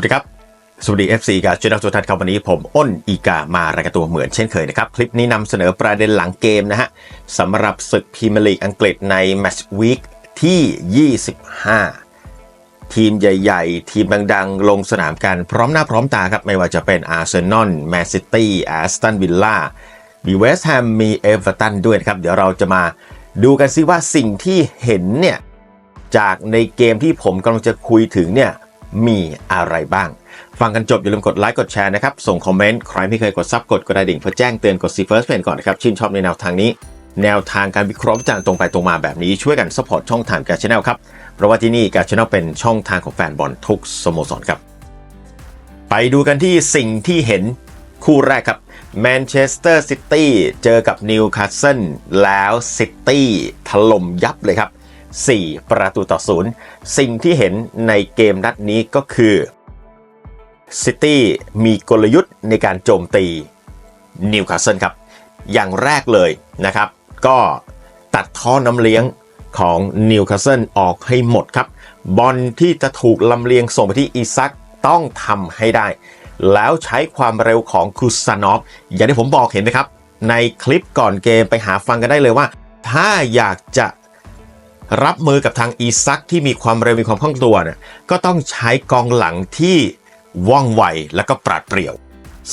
วัสดีครับ สวัสดี FC กับช anel ทุกท่านครับวันนี้ผมอ้นอีกามารายการตัวเหมือนเช่นเคยนะครับ คลิปนี้นำเสนอประเด็นหลังเกมนะฮะสำหรับศึกพรีเมียร์ลีกอังกฤษในแมตช์วีคที่ 25 ทีมใหญ่ ๆ ทีมดังๆ ลงสนามกันพร้อมหน้าพร้อมตาครับ ไม่ว่าจะเป็นอาร์เซนอลแมนซิตี้แอสตันวิลล่ามีเวสต์แฮมมีเอเวอร์ตันด้วยนะครับ เดี๋ยวเราจะมาดูกันซิว่าสิ่งที่เห็นเนี่ยจากในเกมที่ผมกำลังจะคุยถึงเนี่ย มีอะไรบ้าง ฟังกันจบอย่าลืมกดไลค์กดแชร์นะครับ ส่งคอมเมนต์ ใครไม่เคยกดซับกดกระดิ่งเพื่อแจ้งเตือนกดซีเฟิร์สเพนก่อนนะครับ ชื่นชอบในแนวทางนี้ แนวทางการวิเคราะห์วิจารณ์ตรงไปตรงมาแบบนี้ช่วยกันสปอร์ตช่องทางการชแนลครับเพราะว่าที่นี่การชแนลเป็นช่องทางของแฟนบอลทุกสโมสรครับ ไปดูกันที่สิ่งที่เห็นคู่แรกครับแมนเชสเตอร์ซิตี้เจอกับนิวคาสเซิลแล้วซิตี้ถล่มยับเลยครับ 4 ประตูต่อศูนย์สิ่งที่เห็นในเกมนัดนี้ก็คือซิตี้มีกลยุทธ์ในการโจมตีนิวคาสเซิลครับ อย่างแรกเลยนะครับ ก็ตัดท่อน้ำเลี้ยงของนิวคาสเซิลออกให้หมดครับ บอลที่จะถูกลำเลียงส่งไปที่อีซักต้องทำให้ได้ แล้วใช้ความเร็วของคุซานอฟอย่างที่ผมบอกเห็นไหมครับ ในคลิปก่อนเกมไปหาฟังกันได้เลยว่า ถ้าอยากจะ รับมือกับทางอีซักที่มีความเร็วมีความคล่องตัวเนี่ยก็ต้องใช้กองหลังที่ว่องไวแล้วก็ปราดเปรียว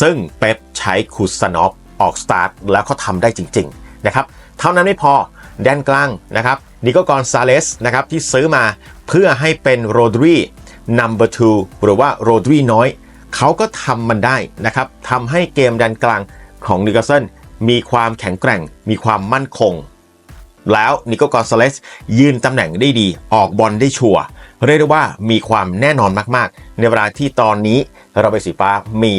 ซึ่งเป๊ปใช้คูซานอฟออกสตาร์ทแล้วเขาทำได้จริงๆนะครับเท่านั้นไม่พอแดนกลางนะครับนิโกกอนซาเลสนะครับที่ซื้อมาเพื่อให้เป็นโรดรีนัมเบอร์ทูหรือว่าโรดรีน้อย เขาก็ทำมันได้นะครับทำให้เกมแดนกลางของนิโคลสันมีความแข็งแกร่ง มีความมั่นคง แล้วนิโกกอนซาเลสยืนตำแหน่งได้ดี ออกบอลได้ชัวร์เรียกได้ว่ามีความแน่นอนมากๆ ในเวลาที่ตอนนี้เราไปสีฟ้ามี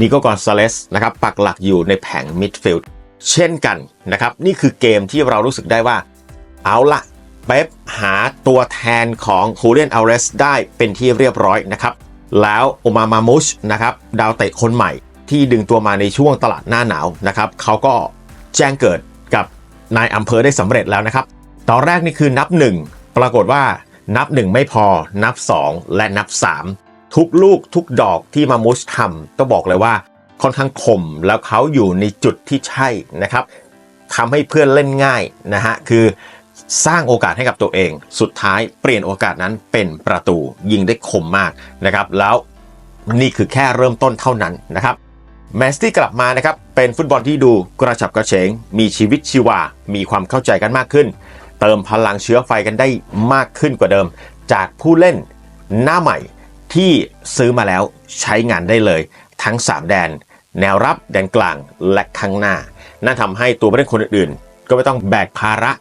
นิโกกอนซาเลสนะครับปักหลักอยู่ในแผงมิดฟิลด์เช่นกันนะครับนี่คือเกมที่เรารู้สึกได้ว่า เอาละเป๊ปหาตัวแทนของฮูเลียนอัลเรสได้เป็นที่เรียบร้อยนะครับ แล้วโอมามามุชนะครับดาวเตะคนใหม่ที่ดึงตัวมาในช่วงตลาดหน้าหนาวนะครับเขาก็แจ้งเกิด นายอำเภอได้สำเร็จแล้วนะครับ ตอนแรกนี่คือนับ 1 ปรากฏว่านับ 1 ไม่พอ นับ 2 และนับ 3 ทุกลูกทุกดอกที่มามุชทำต้องบอกเลยว่าค่อนข้างคมแล้วเขาอยู่ในจุดที่ใช่นะครับทำให้เพื่อนเล่นง่ายนะฮะคือสร้างโอกาสให้กับตัวเอง สุดท้ายเปลี่ยนโอกาสนั้นเป็นประตูยิงได้คมมากนะครับ แล้วนี่คือแค่เริ่มต้นเท่านั้นนะครับ แมนซิตี้กลับมานะครับ เป็นฟุตบอลที่ดูกระฉับกระเฉง มีชีวิตชีวา มีความเข้าใจกันมากขึ้น เติมพลังเชื้อไฟกันได้มากขึ้นกว่าเดิม จากผู้เล่นหน้าใหม่ที่ซื้อมาแล้วใช้งานได้เลย ทั้ง 3 แดน แนวรับแดนกลางและข้างหน้า นั่นทำให้ตัวผู้เล่นคนอื่นๆ ก็ไม่ต้องแบกภาระ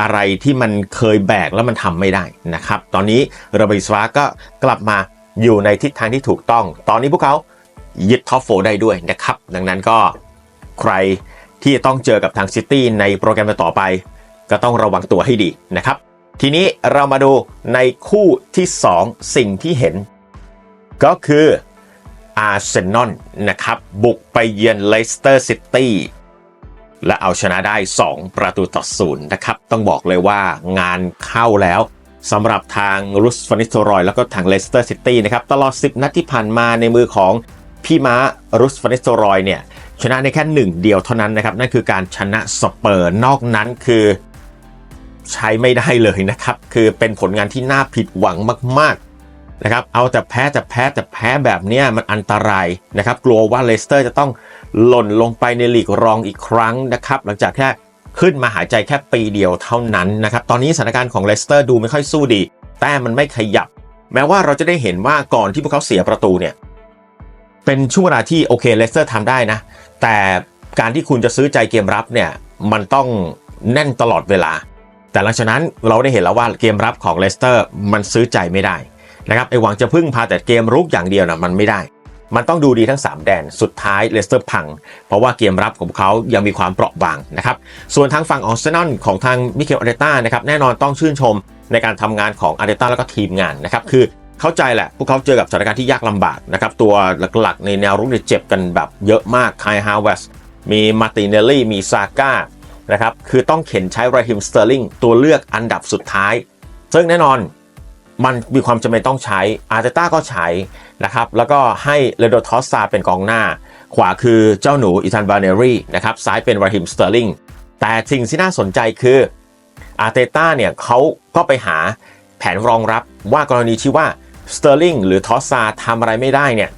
อะไรที่มันเคยแบกแล้วมันทำไม่ได้นะครับ ตอนนี้รเบิสวาก็กลับมาอยู่ในทิศทางที่ถูกต้อง ตอนนี้พวกเขา ยึดท็อปโฟได้ด้วยนะครับ ดังนั้นก็ใครที่ต้องเจอกับทางซิตี้ในโปรแกรมต่อไป ก็ต้องระวังตัวให้ดีนะครับ ทีนี้เรามาดูในคู่ที่ 2 สิ่งที่เห็น ก็คืออาร์เซนอลนะครับ บุกไปเยือนเลสเตอร์ซิตี้และเอาชนะได้ 2 ประตูต่อศูนย์นะครับ ต้องบอกเลยว่างานเข้าแล้วสำหรับทางรุสฟานิสโตรอย แล้วก็ทางเลสเตอร์ซิตี้นะครับ ตลอด 10 นัดที่ผ่านมาในมือของ พี่ม้ารุสฟานิสโตรอยเนี่ยชนะในแค่หนึ่งเดียวเท่านั้นนะครับ นั่นคือการชนะสเปอร์นอกนั้นคือใช้ไม่ได้เลยนะครับ คือเป็นผลงานที่น่าผิดหวังมากๆนะครับเอาแต่แพ้แต่แพ้แต่แพ้แบบนี้มันอันตรายนะครับ กลัวว่าเลสเตอร์จะต้องหล่นลงไปในลีกรองอีกครั้งนะครับ หลังจากแค่ขึ้นมาหายใจแค่ปีเดียวเท่านั้นนะครับ ตอนนี้สถานการณ์ของเลสเตอร์ดูไม่ค่อยสู้ดี แต่มันไม่ขยับ แม้ว่าเราจะได้เห็นว่าก่อนที่พวกเขาเสียประตูเนี่ย เป็นช่วงเวลาที่โอเคเลสเตอร์ทำได้นะ แต่การที่คุณจะซื้อใจเกมรับเนี่ยมันต้องแน่นตลอดเวลา แต่หลังจากนั้นเราได้เห็นแล้วว่าเกมรับของเลสเตอร์มันซื้อใจไม่ได้นะครับไอหวังจะพึ่งพาแต่เกมรุกอย่างเดียวนะมันไม่ได้ มันต้องดูดีทั้ง 3 แดนสุดท้ายเลสเตอร์พัง เพราะว่าเกมรับของเขายังมีความเปราะบางนะครับส่วนทางฝั่งออสเซนอลของทางมิเคลอาร์เตต้านะครับแน่นอนต้องชื่นชมในการทำงานของอาร์เตต้าแล้วก็ทีมงานนะครับคือ เข้าใจแหละ พวกเขาเจอกับสถานการณ์ที่ยากลำบากนะครับ ตัวหลักๆ ในแนวรุกเนี่ยเจ็บกันแบบเยอะมากไคฮาวเวสมีมาร์ติเนลลี่ มีซาก้านะครับ คือต้องเข็นใช้ไรฮิมสเตอร์ลิงตัวเลือกอันดับสุดท้าย ซึ่งแน่นอนมันมีความจำเป็นต้องใช้อาร์เตต้าก็ใช้นะครับ แล้วก็ให้เลโดทอสซาเป็นกองหน้า ขวาคือเจ้าหนูอิธานบาเนรีนะครับ ซ้ายเป็นไรฮิมสเตอร์ลิงแต่สิ่งที่น่าสนใจคืออาร์เตต้าเนี่ยเขาก็ไปหาแผนรองรับว่ากรณีที่ว่า สเตอร์ลิงหรือทอสซาทำอะไรไม่ได้เนี่ย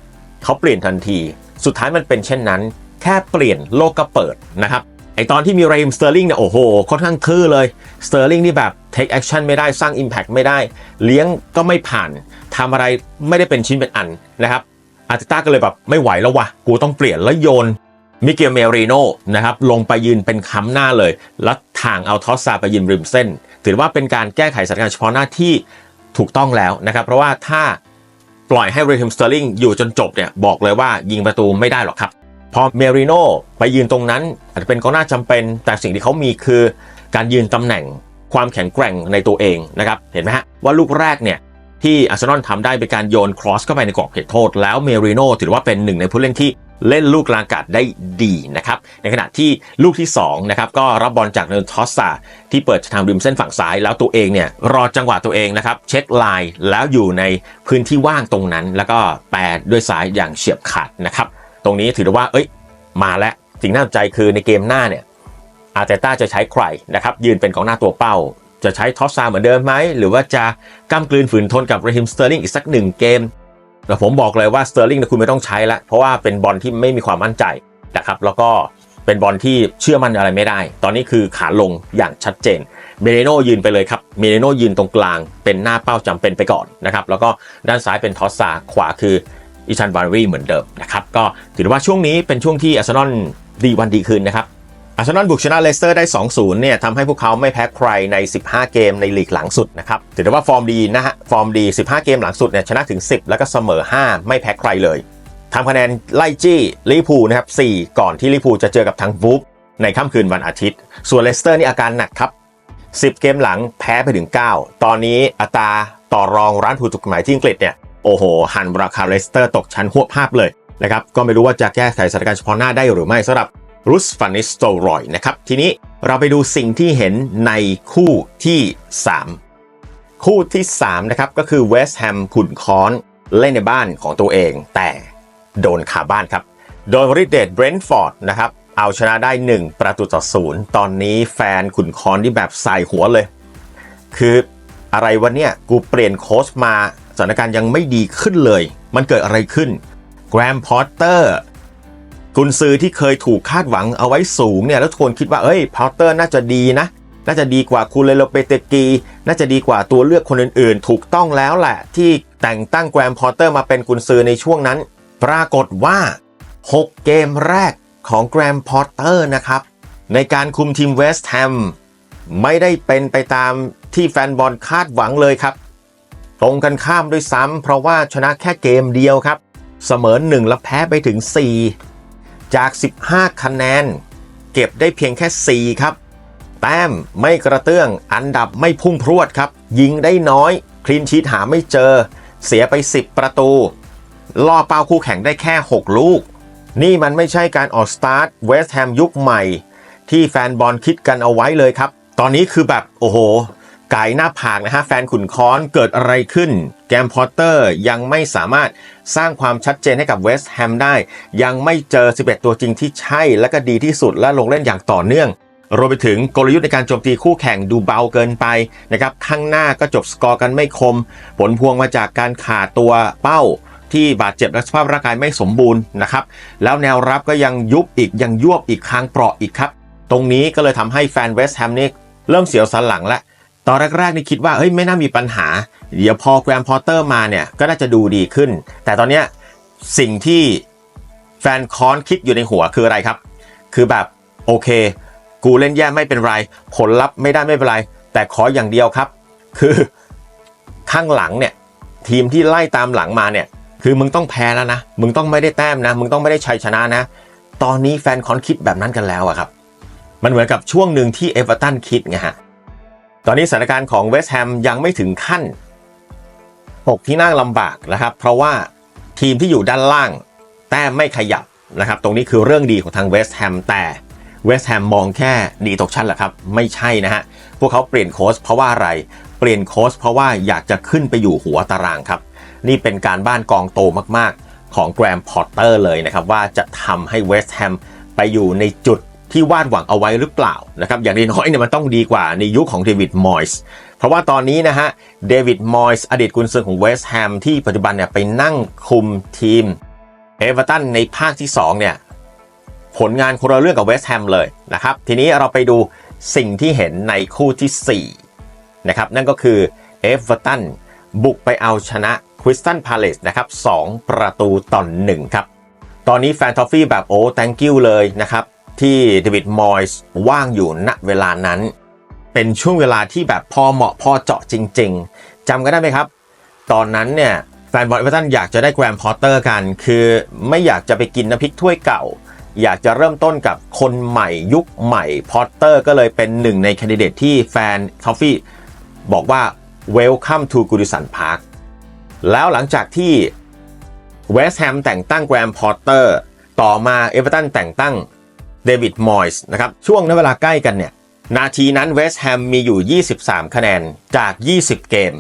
เขาเปลี่ยนทันที สุดท้ายมันเป็นเช่นนั้น แค่เปลี่ยนโลกก็เปิดนะครับไอตอนที่มีเรมสเตอร์ลิงเนี่ยโอ้โหค่อนข้างทื่อเลยสเตอร์ลิงนี่แบบ take action ไม่ได้สร้าง impact ไม่ได้ เลี้ยงก็ไม่ผ่านทำอะไรไม่ได้เป็นชิ้นเป็นอันนะครับอาร์เตต้าก็เลยแบบไม่ไหวแล้ววะกูต้องเปลี่ยนแล้วโยนมิเกลเมริโนนะครับลงไปยืนเป็นค้ำหน้าเลย แล้วทางเอาทอสซาไปยืนริมเส้น ถือว่าเป็นการแก้ไขสถานการณ์เฉพาะหน้าที่ ถูกต้องแล้วนะครับ เพราะว่าถ้าปล่อยให้เรฮิมสเตอร์ลิงอยู่จนจบเนี่ยบอกเลยว่ายิงประตูไม่ได้หรอกครับ พอเมริโนไปยืนตรงนั้น อาจจะเป็นกองหน้าจำเป็นแต่สิ่งที่เขามีคือ การยืนตำแหน่งความแข็งแกร่งในตัวเองนะครับ เห็นไหมฮะว่าลูกแรกเนี่ยที่อาร์เซนอลทำได้เป็นการโยนครอสเข้าไปในกรอบเขตโทษ แล้วเมริโนถือว่าเป็นหนึ่งในผู้เล่นที่ เล่นลูกกลางอากาศได้ดีนะครับ ในขณะที่ลูกที่2นะครับก็รับบอลจากเนทอสซาที่เปิดทางริมเส้นฝั่งซ้าย แล้วตัวเองเนี่ยรอจังหวะตัวเองนะครับเช็คไลน์แล้วอยู่ในพื้นที่ว่างตรงนั้น แล้วก็แปรด้วยซ้ายอย่างเฉียบขาดนะครับ ตรงนี้ถือได้ว่าเอ้ยมาแล้วสิ่งน่าสนใจคือในเกมหน้าเนี่ยอาร์เตต้าจะใช้ใครนะครับยืนเป็นกองหน้าตัวเป้า จะใช้ทอสซาเหมือนเดิมไหมหรือว่าจะก้ามกลืนฝืนทนกับเรฮิมสเตอร์ลิงอีกสักหนึ่งเกม แต่ผมบอกเลยว่าสเตอร์ลิงคุณไม่ต้องใช้ละเพราะว่าเป็นบอลที่ไม่มีความมั่นใจนะครับแล้วก็เป็นบอลที่เชื่อมั่นอะไรไม่ได้ ตอนนี้คือขาลงอย่างชัดเจน เมเรโนยืนไปเลยครับ เมเรโนยืนตรงกลาง เป็นหน้าเป้าจำเป็นไปก่อนนะครับ แล้วก็ด้านซ้ายเป็นทอสซา ขวาคืออิชันบารีเหมือนเดิมนะครับ ก็ถือว่าช่วงนี้เป็นช่วงที่อาร์เซนอลดีวันดีคืนนะครับ อาร์เซนอลบุกชนะเลสเตอร์ได้ 2-0 เนี่ยทำให้พวกเขาไม่แพ้ใครใน 15 เกมในลีกหลังสุดนะครับ ถือได้ว่าฟอร์มดีนะฮะ ฟอร์มดี 15 เกมหลังสุดเนี่ยชนะถึง 10 แล้วก็เสมอ 5 ไม่แพ้ใครเลยทำคะแนนไล่จี้ลิพูนะครับ 4 ก่อนที่ลิพูจะเจอกับทางวูฟในค่ำคืนวันอาทิตย์ ส่วนเลสเตอร์นี่อาการหนักครับ 10 เกมหลังแพ้ไปถึง 9 ตอนนี้อัตราต่อรองร้านถูกกฎหมายที่อังกฤษเนี่ย โอ้โห หันราคาเลสเตอร์ตกชั้นหัวภาพเลยนะครับ ก็ไม่รู้ว่าจะแก้ไขสถานการณ์เฉพาะหน้าได้หรือไม่สำหรับ รุสฟานิสโตรอยนะครับ ทีนี้เราไปดูสิ่งที่เห็นในคู่ที่ 3 คู่ที่ 3 นะครับ ก็คือเวสต์แฮมขุนค้อนเล่นในบ้านของตัวเอง แต่โดนขาบ้านครับ โดนริดเดดเบรนท์ฟอร์ดนะครับเอาชนะได้ 1 ประตูต่อศูนย์ตอนนี้แฟนขุนค้อนที่แบบใส่หัวเลย คืออะไรวะเนี่ยกูเปลี่ยนโค้ชมาสถานการณ์ยังไม่ดีขึ้นเลย มันเกิดอะไรขึ้นแกรมพอตเตอร์ กุนซือที่เคยถูกคาดหวังเอาไว้สูงเนี่ยแล้วทุกคนคิดว่าเอ้ยพอตเตอร์น่าจะดีนะ น่าจะดีกว่าคูเลโลเปเตกี น่าจะดีกว่าตัวเลือกคนอื่นๆ ถูกต้องแล้วแหละ ที่แต่งตั้งแกรมพอตเตอร์มาเป็นกุนซือในช่วงนั้น ปรากฏว่า 6 เกมแรกของแกรมพอตเตอร์นะครับ ในการคุมทีมเวสต์แฮมไม่ได้เป็นไปตามที่แฟนบอลคาดหวังเลยครับ ตรงกันข้ามด้วยซ้ำเพราะว่าชนะแค่เกมเดียวครับ เสมอ1และแพ้ไปถึง 4 จาก 15 คะแนน เก็บได้เพียงแค่ 4 ครับ แต้มไม่กระเตื้องอันดับไม่พุ่งพรวดครับ ยิงได้น้อย คลีนชีตหาไม่เจอ เสียไป 10 ประตู ล่อเป้าคู่แข่งได้แค่ 6 ลูก นี่มันไม่ใช่การออกสตาร์ทเวสต์แฮมยุคใหม่ ที่แฟนบอลคิดกันเอาไว้เลยครับ ตอนนี้คือแบบโอ้โห ไก่หน้าผากนะฮะแฟนขุนค้อนเกิดอะไรขึ้น แกมพอตเตอร์ยังไม่สามารถสร้างความชัดเจนให้กับเวสต์แฮมได้ ยังไม่เจอ 11 ตัวจริงที่ใช่และก็ดีที่สุดและลงเล่นอย่างต่อเนื่องรวมไปถึงกลยุทธ์ในการโจมตีคู่แข่งดูเบาเกินไปนะครับข้างหน้าก็จบสกอร์กันไม่คม ผลพวงมาจากการขาดตัวเป้าที่บาดเจ็บและสภาพร่างกายไม่สมบูรณ์นะครับ แล้วแนวรับก็ยังยุบอีกยังยวบอีกค้างเปราะอีกครับ ตรงนี้ก็เลยทำให้แฟนเวสต์แฮมนี่เริ่มเสียวสันหลังแล้ว ตอนแรกๆนี่คิดว่าเฮ้ยไม่น่ามีปัญหา เดี๋ยวพอแกรมพอตเตอร์มาเนี่ยก็น่าจะดูดีขึ้น แต่ตอนเนี้ยสิ่งที่แฟนคอนคิดอยู่ในหัวคืออะไรครับ คือแบบโอเค กูเล่นแย่ไม่เป็นไร ผลลัพธ์ไม่ได้ไม่เป็นไร แต่ขออย่างเดียวครับ คือข้างหลังเนี่ยทีมที่ไล่ตามหลังมาเนี่ยคือมึงต้องแพ้แล้วนะ มึงต้องไม่ได้แต้มนะ มึงต้องไม่ได้ชัยชนะนะ ตอนนี้แฟนคอนคิดแบบนั้นกันแล้วอะครับ มันเหมือนกับช่วงหนึ่งที่เอเวอร์ตันคิดไงฮะ ตอนนี้สถานการณ์ของเวสต์แฮมยังไม่ถึงขั้นหกที่นั่งลำบากนะครับ เพราะว่าทีมที่อยู่ด้านล่างแต้มไม่ขยับนะครับ ตรงนี้คือเรื่องดีของทางเวสต์แฮมแต่เวสต์แฮมมองแค่หนีตกชั้นเหรอครับ ไม่ใช่นะฮะ พวกเขาเปลี่ยนโค้ชเพราะว่าอะไร เปลี่ยนโค้ชเพราะว่าอยากจะขึ้นไปอยู่หัวตารางครับ นี่เป็นการบ้านกองโตมากๆ ของแกรมพอตเตอร์เลยนะครับ ว่าจะทำให้เวสต์แฮมไปอยู่ในจุด ที่วาดหวังเอาไว้หรือเปล่านะครับอย่างน้อยเนี่ยมันต้องดีกว่าในยุคของเดวิดมอยส์เพราะว่าตอนนี้นะฮะเดวิดมอยส์อดีตกุนซือของเวสต์แฮมที่ปัจจุบันเนี่ยไปนั่งคุมทีมเอเวอร์ตันในภาคที่2เนี่ยผลงานคนละเรื่องกับเวสต์แฮมเลยนะครับทีนี้เราไปดูสิ่งที่เห็นในคู่ที่4นะครับนั่นก็คือเอเวอร์ตันบุกไปเอาชนะคริสตันพาเลสนะครับ2ประตูต่อน1ครับตอนนี้แฟนทอฟฟี่แบบโอ้ thank you เลยนะครับ ที่เดวิดมอยส์ว่างอยู่ณเวลานั้น เป็นช่วงเวลาที่แบบพอเหมาะพอเจาะจริง ๆจำกันได้ไหมครับ ตอนนั้นเนี่ยแฟนบอลเอเวอร์ตันอยากจะได้แกรมพอตเตอร์กัน คือไม่อยากจะไปกินน้ำพริกถ้วยเก่า อยากจะเริ่มต้นกับคนใหม่ยุคใหม่พอตเตอร์ก็เลยเป็นหนึ่งในแคนดิเดตที่แฟนทอฟฟี่บอกว่า welcome to Goodison Park แล้วหลังจากที่เวสต์แฮมแต่งตั้งแกรมพอตเตอร์ต่อมาเอเวอร์ตันแต่งตั้ง เดวิดมอยส์นะครับช่วงนั้นเวลาใกล้กันเนี่ยนาทีนั้นเวสต์แฮมมีอยู่ 23 คะแนนจาก 20 เกม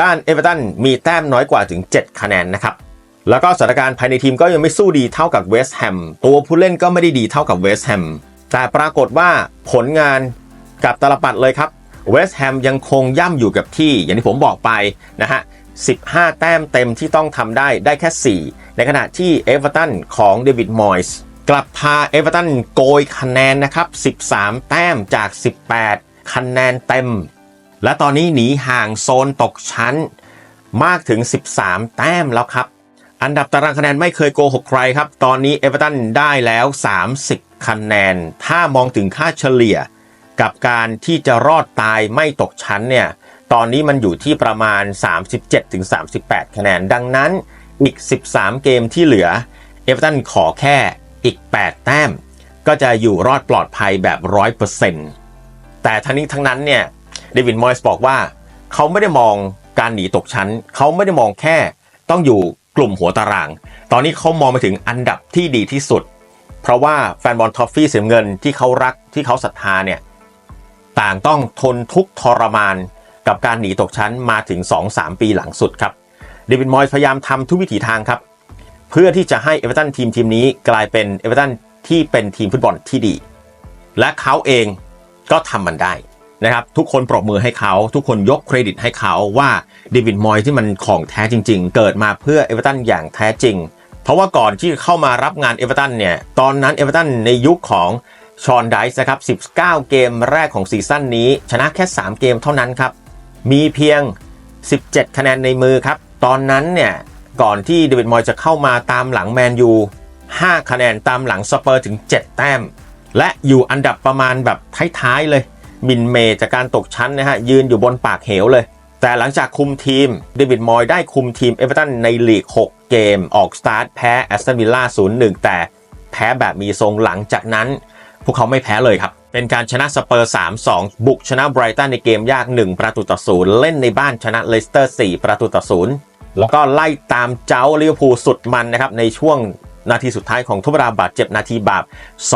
ด้านเอเวอร์ตันมีแต้มน้อยกว่าถึง 7 คะแนนนะครับแล้วก็สถานการณ์ภายในทีมก็ยังไม่สู้ดีเท่ากับเวสต์แฮมตัวผู้เล่นก็ไม่ได้ดีเท่ากับเวสต์แฮมแต่ปรากฏว่าผลงานกับตลปัดเลยครับเวสต์แฮมยังคงย่ำอยู่กับที่ อย่างที่ผมบอกไปนะฮะ 15 แต้มเต็มที่ต้องทำได้ได้แค่ 4 ในขณะที่เอเวอร์ตันของเดวิดมอยส์ กลับพาเอเวอร์ตันโกยคะแนนนะครับ 13 แต้มจาก 18 คะแนนเต็ม และตอนนี้หนีห่างโซนตกชั้นมากถึง 13 แต้มแล้วครับ อันดับตารางคะแนนไม่เคยโกหกใครครับ ตอนนี้เอเวอร์ตันได้แล้ว 30 คะแนน ถ้ามองถึงค่าเฉลี่ย กับการที่จะรอดตายไม่ตกชั้นเนี่ย ตอนนี้มันอยู่ที่ประมาณ 37-38 คะแนน ดังนั้นอีก 13 เกมที่เหลือ เอเวอร์ตันขอแค่ อีก 8 แต้ม ก็จะอยู่รอดปลอดภัยแบบ 100%แต่ทั้งนี้ทั้งนั้นเนี่ยเดวิดมอยส์บอกว่า เขาไม่ได้มองการหนีตกชั้น เขาไม่ได้มองแค่ต้องอยู่กลุ่มหัวตาราง ตอนนี้เขามองไปถึงอันดับที่ดีที่สุด เพราะว่าแฟนบอลทอฟฟี่เสียเงินที่เขารักที่เขาศรัทธาเนี่ยต่างต้องทนทุกทรมานกับการหนีตกชั้นมาถึง 2-3 ปีหลังสุดครับเดวิดมอยส์พยายามทำทุกวิถีทางครับ เพื่อที่จะให้เอเวอร์ตันทีมทีมนี้กลายเป็นเอเวอร์ตันที่เป็นทีมฟุตบอลที่ดี และเขาเองก็ทำมันได้นะครับทุกคนปรบมือให้เขาทุกคนยกเครดิตให้เขาว่าเดวิดมอยที่มันของแท้จริง ๆ เกิดมาเพื่อเอเวอร์ตันอย่างแท้จริง เพราะว่าก่อนที่เข้ามารับงานเอเวอร์ตันเนี่ยตอนนั้นเอเวอร์ตันในยุคของชอนไดส์นะครับ 19 เกมแรกของซีซั่นนี้ ชนะแค่ 3 เกมเท่านั้นครับ มีเพียง 17 คะแนนในมือครับ ตอนนั้นเนี่ย ก่อนที่เดวิดมอยจะเข้ามาตามหลังแมนยู5คะแนนตามหลังสเปอร์ถึง 7 แต้ม และอยู่อันดับประมาณแบบท้ายๆเลยมินเมจากการตกชั้นนะฮะยืนอยู่บนปากเหวเลย แต่หลังจากคุมทีมเดวิดมอยได้คุมทีมเอเวอร์ตันในลีก 6 เกมออกสตาร์ทแพ้แอสตันวิลล่า0-1 แต่แพ้แบบมีทรงหลังจากนั้น พวกเขาไม่แพ้เลยครับ เป็นการชนะสเปอร์ 3-2 บุกชนะไบรตันในเกมยาก 1 ประตูต่อศูนย์เล่นในบ้านชนะเลสเตอร์ 4 ประตูต่อศูนย์ แล้วก็ไล่ตามเจ้าลิเวอร์พูลสุดมันนะครับในช่วงนาทีสุดท้ายของทุบราบาดเจ็บนาทีบาป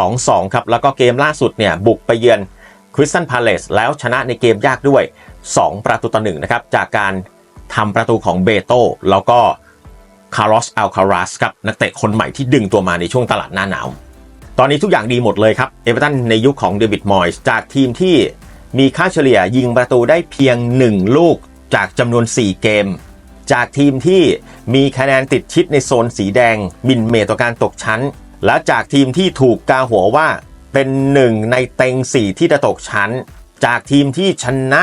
2-2 ครับ แล้วก็เกมล่าสุดเนี่ยบุกไปเยือนคริสตันพาเลสแล้วชนะในเกมยากด้วย 2 ประตูต่อ1นะครับ จากการทำประตูของเบโตแล้วก็คาร์ลอสอัลคาราสครับ นักเตะคนใหม่ที่ดึงตัวมาในช่วงตลาดหน้าหนาว ตอนนี้ทุกอย่างดีหมดเลยครับ เอเวอร์ตันในยุคของเดวิดมอยส์จากทีมที่มีค่าเฉลี่ยยิงประตูได้เพียง 1 ลูกจากจำนวน 4 เกม จากทีมที่มีคะแนนติดชิดในโซนสีแดงมินเมต่อการตกชั้น และจากทีมที่ถูกกาหัวว่าเป็นหนึ่งในเต็ง 4 ที่จะตกชั้น จากทีมที่ชนะ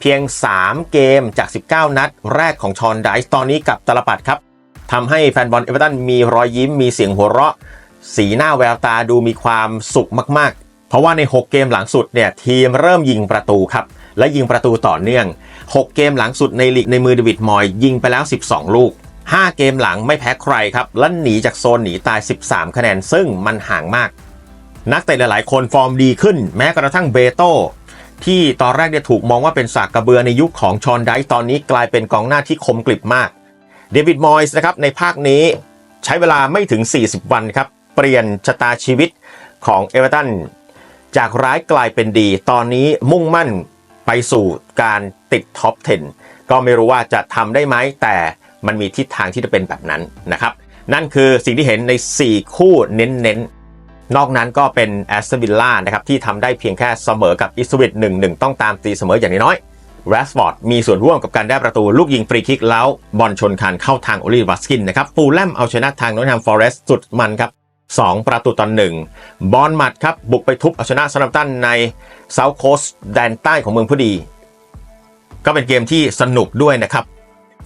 เพียง 3 เกมจาก 19 นัด แรกของชอนไดส์ตอนนี้กับตลปัดครับทำให้แฟนบอลเอเวอเรตันมีรอยยิ้มมีเสียงหัวเราะ สีหน้าแววตาดูมีความสุขมาก ๆ เพราะว่าใน 6 เกมหลังสุดเนี่ยทีมเริ่มยิงประตูครับ และยิงประตูต่อเนื่อง 6 เกมหลังสุดในลีกในมือเดวิดมอยยิงไปแล้ว 12 ลูก 5 เกมหลังไม่แพ้ใครครับและหนีจากโซนหนีตาย 13 คะแนนซึ่งมันห่างมาก นักเตะหลายๆ คนฟอร์มดีขึ้น แม้กระทั่งเบโตที่ตอนแรกเนี่ยถูกมองว่าเป็นสากกระเบือในยุคของชอนไดตอนนี้กลายเป็นกองหน้าที่คมกริบมากเดวิดมอยส์นะครับในภาคนี้ใช้เวลาไม่ถึง 40 วันครับ เปลี่ยนชะตาชีวิตของเอเวอร์ตันจากร้ายกลายเป็นดี ตอนนี้มุ่งมั่นไปสู่การ ติดท็อป 10 ก็ไม่รู้ว่าจะทำได้ไหมแต่มันมีทิศทางที่จะเป็นแบบนั้นนะครับ นั่นคือสิ่งที่เห็นใน 4 คู่เน้นๆ นอกนั้นก็เป็นแอสตันวิลล่านะครับที่ทำได้เพียงแค่เสมอกับอิสวิต1-1ต้องตามตีเสมออย่างน้อยแรสฟอร์ดมีส่วนร่วมกับการได้ประตูลูกยิงฟรีคิกแล้วบอลชนคานเข้าทางโอลิวัสกินนะครับฟูลแลมเอาชนะทางนอตแฮมฟอเรสต์สุดมันครับ2 ประตูต่อหนึ่งบอลมัดครับบุกไปทุบเอาชนะซาร์ตันในเซาท์โคสแดนใต้ของเมืองผู้ดี ก็เป็นเกมที่สนุกด้วยนะครับ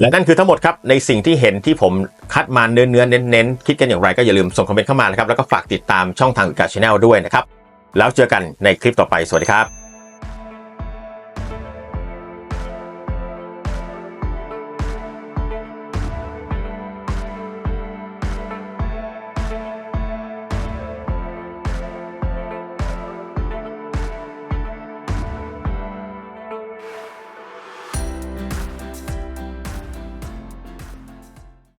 และนั่นคือทั้งหมดครับในสิ่งที่เห็นที่ผมคัดมาเนื้อเนื้อเน้นเน้นๆคิดกันอย่างไรก็อย่าลืมส่งคอมเมนต์เข้ามานะครับแล้วก็ฝากติดตามช่องทางกาชแนลด้วยนะครับแล้วเจอกันในคลิปต่อไปสวัสดีครับ